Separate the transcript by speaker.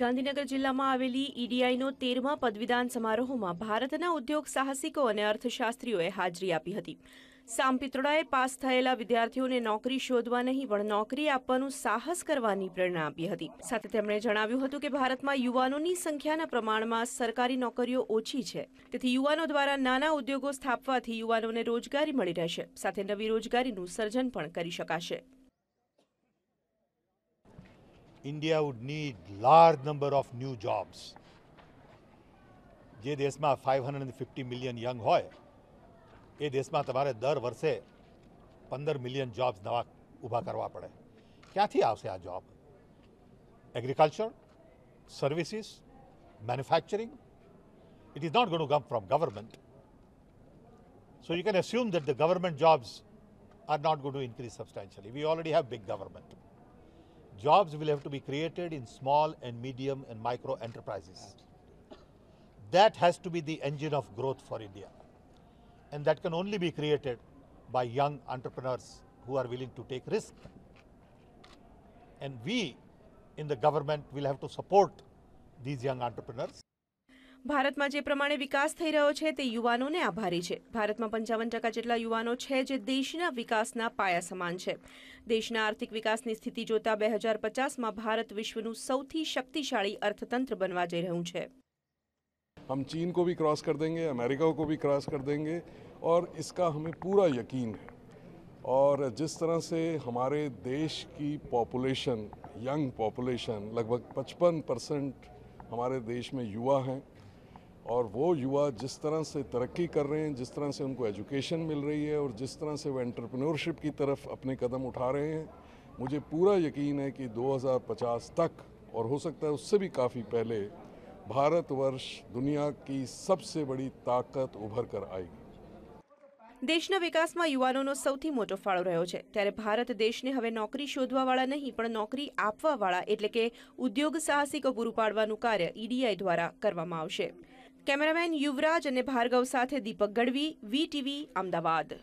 Speaker 1: ગાંધીનગર જિલ્લામાં આવેલી ઈડીઆઈનો તેરમા પદવીદાન સમારોહમાં ભારતના ઉદ્યોગ સાહસિકો અને અર્થશાસ્ત્રીઓએ હાજરી આપી હતી સામ પાસ થયેલા વિદ્યાર્થીઓને નોકરી શોધવા નહીં પણ નોકરી આપવાનું સાહસ કરવાની પ્રેરણા આપી હતી સાથે તેમણે જણાવ્યું હતું કે ભારતમાં યુવાનોની સંખ્યાના પ્રમાણમાં સરકારી નોકરીઓ ઓછી છે તેથી યુવાનો દ્વારા નાના ઉદ્યોગો સ્થાપવાથી યુવાનોને રોજગારી મળી રહેશે સાથે નવી રોજગારીનું સર્જન પણ કરી શકાશે
Speaker 2: India would need large number of new jobs. જે દેશમાં 550 million young hoy. Million young હોય એ દેશમાં તમારે દર વર્ષે પંદર મિલિયન જોબ્સ નવા ઊભા કરવા પડે ક્યાંથી આવશે આ job agriculture services manufacturing it So you can assume that the government jobs are not going to increase substantially. We already have big government. Jobs will have to be created in small and medium and micro enterprises. That has to be the engine of growth for India. And that can only be created by young entrepreneurs who are willing to take risk. And we in the government will have to support these young entrepreneurs.
Speaker 1: Bharat मां जे प्रमाणे विकास થઈ રહ્યો છે તે યુવાનોને આભારી છે ભારતમાં 55% જેટલા યુવાનો છે જે દેશના વિકાસના પાયા સમાન છે દેશના આર્થિક વિકાસની સ્થિતિ જોતા 2050 માં ભારત વિશ્વનું સૌથી શક્તિશાળી અર્થતંત્ર બનવા જઈ રહ્યું છે
Speaker 3: ہم ચીન કો ભી ક્રોસ કર દંગે અમેરિકા કો ભી ક્રોસ કર દંગે ઓર ઇસકા હમે પૂરા યકીન હે ઓર જિસ તરહ સે હમારે દેશ કી પોપ્યુલેશન યંગ પોપ્યુલેશન લગભગ 55% હમારે દેશ મે યુવા હે और वो युवा जिस तरह से तरक्की कर रहे हैं जिस तरह से उनको एजुकेशन मिल रही है और जिस तरह से वो एंटरप्रेन्योरशिप की तरफ अपने कदम उठा रहे हैं मुझे पूरा यकीन है कि 2050 तक और हो सकता है उससे भी काफ़ी पहले भारतवर्ष दुनिया की सबसे बड़ी ताकत उभर कर आएगी
Speaker 1: देश विकास में युवा सौटो फाड़ो रो तरह भारत देश ने હવે नौकरी शोधवा वाला नहीं નોકરી આપવાવાળા એટલે કે ઉદ્યોગ સાહસિકો પૂરું પાડવાનું કાર્ય ઈડીઆઈ e દ્વારા કરવામાં આવશે કેમેરામેન યુવરાજ અને ભાર્ગવ સાથે દીપક ગઢવી વીટીવી અમદાવાદ